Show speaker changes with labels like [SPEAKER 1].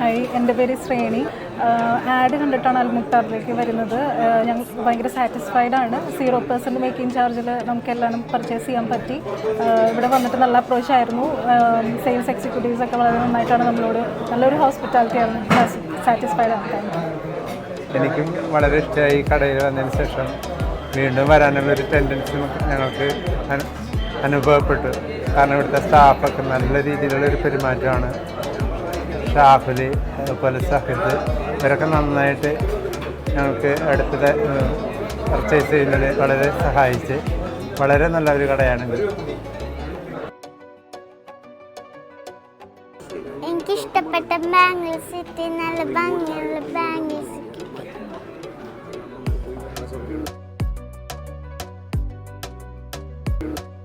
[SPEAKER 1] Hi എന്റെ പേര് ശ്രേണി ആഡ് കണ്ടിട്ടാണ് അൽമുക്താറിലേക്ക് വരുന്നത്. ഞങ്ങൾ ഭയങ്കര സാറ്റിസ്ഫൈഡ് ആണ്. സീറോ പെർസെന്റ് മേക്കിംഗ് ചാർജിൽ നമുക്ക് എല്ലാവരും പർച്ചേസ് ചെയ്യാൻ പറ്റി. ഇവിടെ വന്നിട്ട് നല്ല അപ്രോച്ച് ആയിരുന്നു. സെയിൽസ് എക്സിക്യൂട്ടീവ്സ് ഒക്കെ വളരെ നന്നായിട്ടാണ് നമ്മളോട് നല്ലൊരു ഹോസ്പിറ്റാലിറ്റി ആണ് സാറ്റിസ്ഫൈഡ് ആണ്.
[SPEAKER 2] എനിക്കും വളരെ ഇഷ്ടമായി കടയിൽ വന്നതിന് ശേഷം വീണ്ടും വരാനുള്ള ഒരു ടെൻഡൻസി ഞങ്ങൾക്ക് അനുഭവപ്പെട്ടു. കാരണം ഇവിടുത്തെ സ്റ്റാഫൊക്കെ നല്ല രീതിയിലുള്ള ഒരു പെരുമാറ്റമാണ്. ഷാഫിൽ അതുപോലെ സഹിദ് ഇവരൊക്കെ നന്നായിട്ട് ഞങ്ങൾക്ക് അടുത്തത് പർച്ചേസ് ചെയ്യുന്നതിൽ വളരെ സഹായിച്ച് വളരെ നല്ല ഒരു കടയാണിത്
[SPEAKER 3] എനിക്കിഷ്ടപ്പെട്ട ബാംഗ്ലൂർ സിറ്റി നല്ല ഭംഗിയുള്ള ബാംഗ്ലൂർ സിറ്റി Thank you.